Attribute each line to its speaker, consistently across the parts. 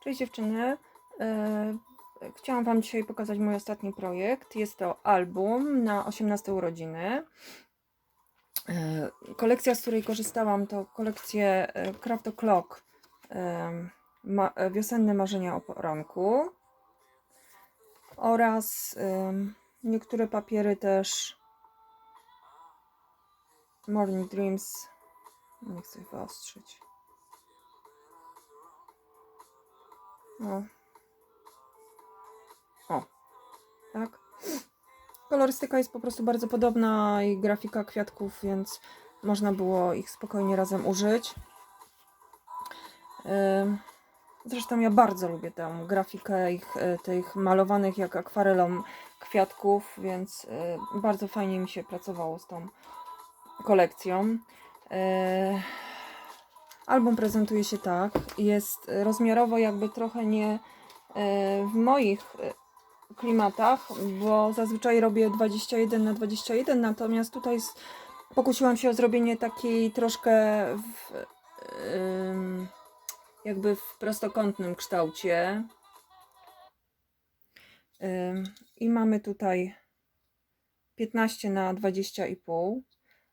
Speaker 1: Cześć dziewczyny. E, Chciałam Wam dzisiaj pokazać mój ostatni projekt. Jest to album na 18 urodziny. E, Kolekcja, z której korzystałam, to kolekcje e, Craft O'Clock Wiosenne Marzenia o Poranku oraz niektóre papiery też Morning Dreams. Nie chcę ich wyostrzyć. No. O, tak. Kolorystyka jest po prostu bardzo podobna i grafika kwiatków, więc można było ich spokojnie razem użyć. Zresztą ja bardzo lubię tę grafikę ich, e, tych malowanych jak akwarelą kwiatków, więc e, bardzo fajnie mi się pracowało z tą kolekcją. Album prezentuje się tak. Jest rozmiarowo jakby trochę nie e, w moich e, klimatach, bo zazwyczaj robię 21 na 21, natomiast tutaj pokusiłam się o zrobienie takiej troszkę w, jakby w prostokątnym kształcie. I mamy tutaj 15 na 20,5.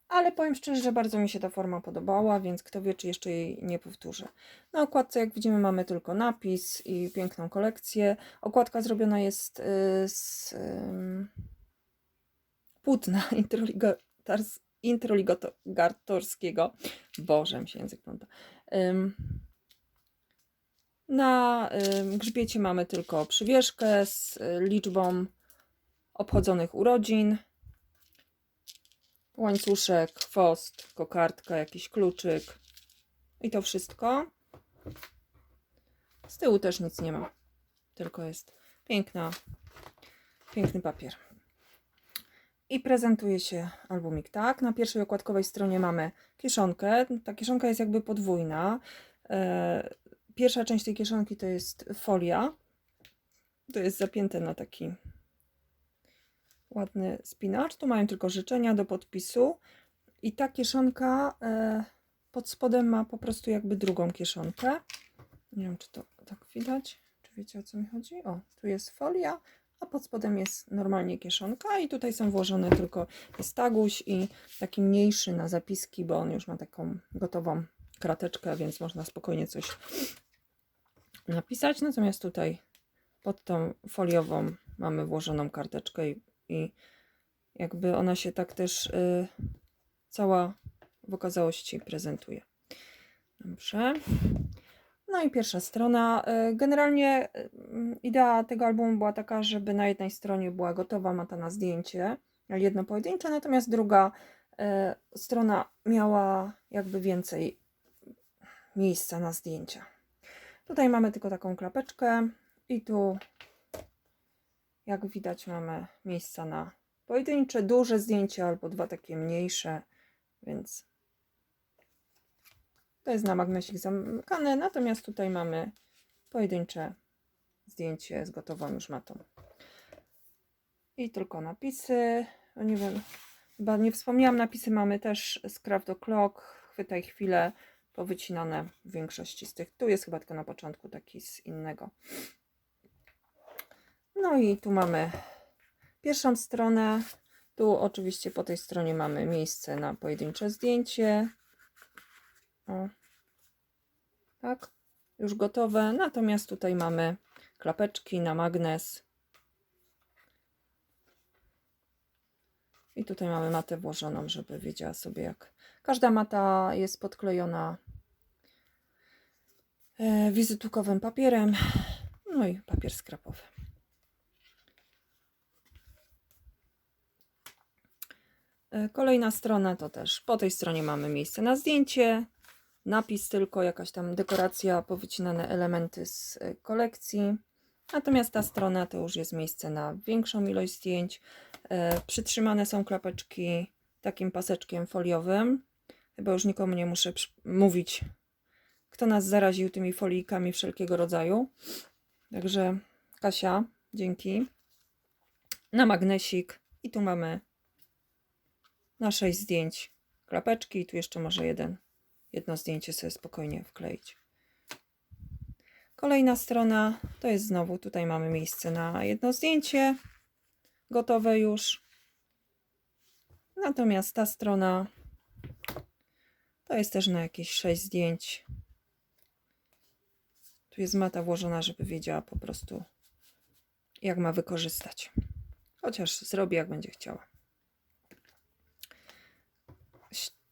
Speaker 1: Ale powiem szczerze, że bardzo mi się ta forma podobała, więc kto wie, czy jeszcze jej nie powtórzę. Na okładce, jak widzimy, mamy tylko napis i piękną kolekcję. Okładka zrobiona jest y, z płótna introligatorskiego. Boże, mi się język pląta. Na grzbiecie mamy tylko przywieszkę z y, liczbą obchodzonych urodzin łańcuszek, chwost, kokardka, jakiś kluczyk i to wszystko. Z tyłu też nic nie ma, tylko jest piękna, piękny papier. I prezentuje się albumik tak. Na pierwszej okładkowej stronie mamy kieszonkę. Ta kieszonka jest jakby podwójna. E, Pierwsza część tej kieszonki to jest folia. To jest zapięte na taki ładny spinacz. Tu mają tylko życzenia do podpisu. I ta kieszonka e, pod spodem ma po prostu jakby drugą kieszonkę. Nie wiem, czy to tak widać. Czy wiecie o co mi chodzi? O, tu jest folia, a pod spodem jest normalnie kieszonka i tutaj są włożone tylko jest taguś i taki mniejszy na zapiski, bo on już ma taką gotową krateczkę, więc można spokojnie coś napisać. Natomiast tutaj pod tą foliową mamy włożoną karteczkę i, i jakby ona się tak też y, cała w okazałości prezentuje. Dobrze. No i pierwsza strona. Y, Generalnie y, idea tego albumu była taka, żeby na jednej stronie była gotowa mata na zdjęcie, jedno pojedyncze, natomiast druga y, strona miała jakby więcej miejsca na zdjęcia. Tutaj mamy tylko taką klapeczkę i tu jak widać mamy miejsca na pojedyncze, duże zdjęcie albo dwa takie mniejsze, więc to jest na magnesik zamykane, natomiast tutaj mamy pojedyncze zdjęcie z gotową już matą. I tylko napisy, no nie wiem, chyba nie wspomniałam, napisy mamy też z Craft O'Clock, chwytaj chwilę, powycinane w większości z tych, tu jest chyba tylko na początku taki z innego. No i tu mamy pierwszą stronę. Tu oczywiście po tej stronie mamy miejsce na pojedyncze zdjęcie. O. Tak, już gotowe. Natomiast tutaj mamy klapeczki na magnes. I tutaj mamy matę włożoną, żeby wiedziała sobie jak. Każda mata jest podklejona e, wizytukowym papierem. No i papier skrapowy. Kolejna strona to też po tej stronie mamy miejsce na zdjęcie, napis tylko, jakaś tam dekoracja, powycinane elementy z e, kolekcji. Natomiast ta strona to już jest miejsce na większą ilość zdjęć. E, Przytrzymane są klapeczki takim paseczkiem foliowym. Chyba już nikomu nie muszę mówić, kto nas zaraził tymi folijkami wszelkiego rodzaju. Także Kasia, dzięki. Na magnesik i tu mamy na 6 zdjęć klapeczki i tu jeszcze może jeden, jedno zdjęcie sobie spokojnie wkleić. Kolejna strona to jest znowu, tutaj mamy miejsce na jedno zdjęcie, gotowe już. Natomiast ta strona to jest też na jakieś 6 zdjęć. Tu jest mata włożona, żeby wiedziała po prostu, jak ma wykorzystać. Chociaż zrobi, jak będzie chciała.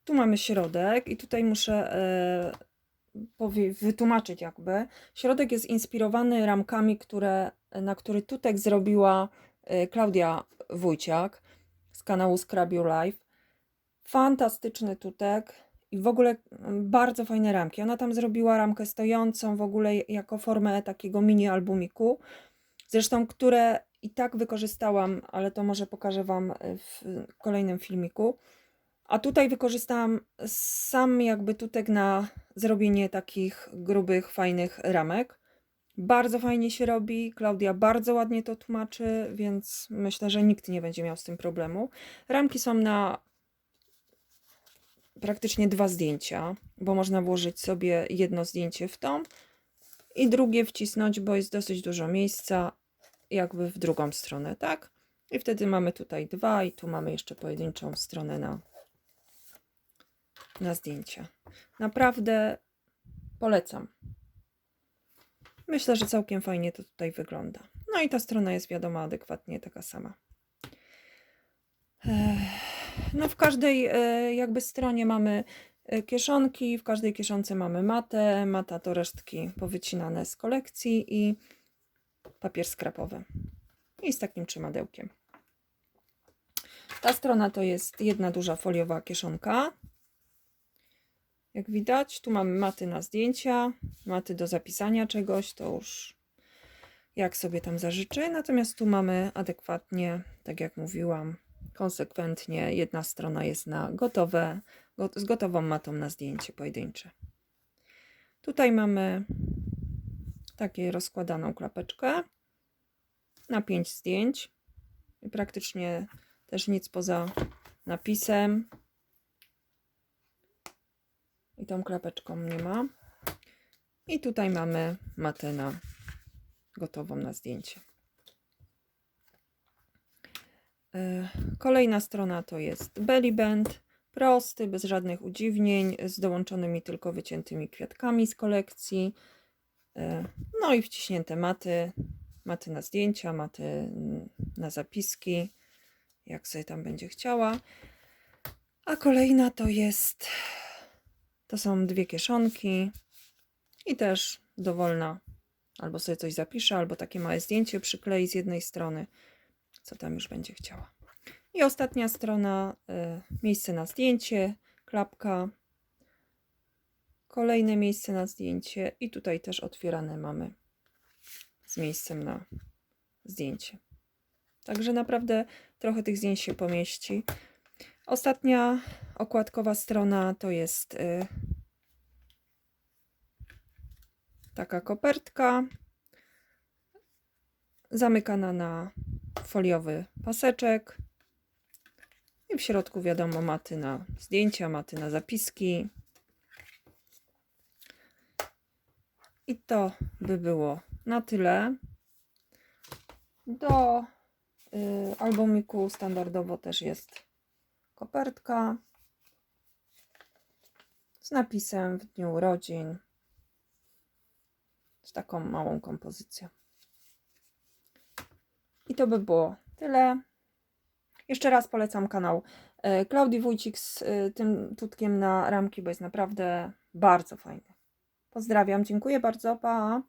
Speaker 1: Tu mamy środek i tutaj muszę e, wytłumaczyć jakby. Środek jest inspirowany ramkami, które, na który Tutek zrobiła e, Klaudia Wójciak z kanału Scrub Your Life. Fantastyczny Tutek i w ogóle mm, bardzo fajne ramki. Ona tam zrobiła ramkę stojącą w ogóle jako formę takiego mini albumiku. Zresztą, które i tak wykorzystałam, ale to może pokażę Wam e, w kolejnym filmiku. A tutaj wykorzystałam sam jakby tutek na zrobienie takich grubych, fajnych ramek. Bardzo fajnie się robi. Klaudia bardzo ładnie to tłumaczy, więc myślę, że nikt nie będzie miał z tym problemu. Ramki są na praktycznie dwa zdjęcia, bo można włożyć sobie jedno zdjęcie w tą i drugie wcisnąć, bo jest dosyć dużo miejsca, jakby w drugą stronę, tak? I wtedy mamy tutaj dwa, i tu mamy jeszcze pojedynczą stronę na, na zdjęcia. Naprawdę polecam. Myślę, że całkiem fajnie to tutaj wygląda. No i ta strona jest wiadomo adekwatnie taka sama. No w każdej e, jakby stronie mamy e, kieszonki, w każdej kieszonce mamy matę. Mata to resztki powycinane z kolekcji i papier skrapowy. I z takim trzymadełkiem. Ta strona to jest jedna duża foliowa kieszonka. Jak widać, tu mamy maty na zdjęcia, maty do zapisania czegoś, to już jak sobie tam zażyczy. Natomiast tu mamy adekwatnie, tak jak mówiłam, konsekwentnie jedna strona jest na gotowe, go, z gotową matą na zdjęcie pojedyncze. Tutaj mamy takie rozkładaną klapeczkę na 5 zdjęć. I praktycznie też nic poza napisem. I tą klapeczką nie ma. I tutaj mamy matę na gotową na zdjęcie. E, Kolejna strona to jest belly band, prosty, bez żadnych udziwnień, z dołączonymi tylko wyciętymi kwiatkami z kolekcji. E, No i wciśnięte maty, maty na zdjęcia, maty na zapiski, jak sobie tam będzie chciała. A kolejna to jest, to są dwie kieszonki i też dowolna, albo sobie coś zapisze, albo takie małe zdjęcie przyklei z jednej strony, co tam już będzie chciała. I ostatnia strona, y, miejsce na zdjęcie, klapka, kolejne miejsce na zdjęcie i tutaj też otwierane mamy z miejscem na zdjęcie. Także naprawdę trochę tych zdjęć się pomieści. Ostatnia okładkowa strona to jest y, taka kopertka zamykana na foliowy paseczek. I w środku wiadomo maty na zdjęcia, maty na zapiski. I to by było na tyle. Do y, albumiku standardowo też jest kopertka z napisem w dniu urodzin. Z taką małą kompozycją. I to by było tyle. Jeszcze raz polecam kanał e, Klaudii Wójcik z e, tym tutkiem na ramki, bo jest naprawdę bardzo fajny. Pozdrawiam, dziękuję bardzo, pa!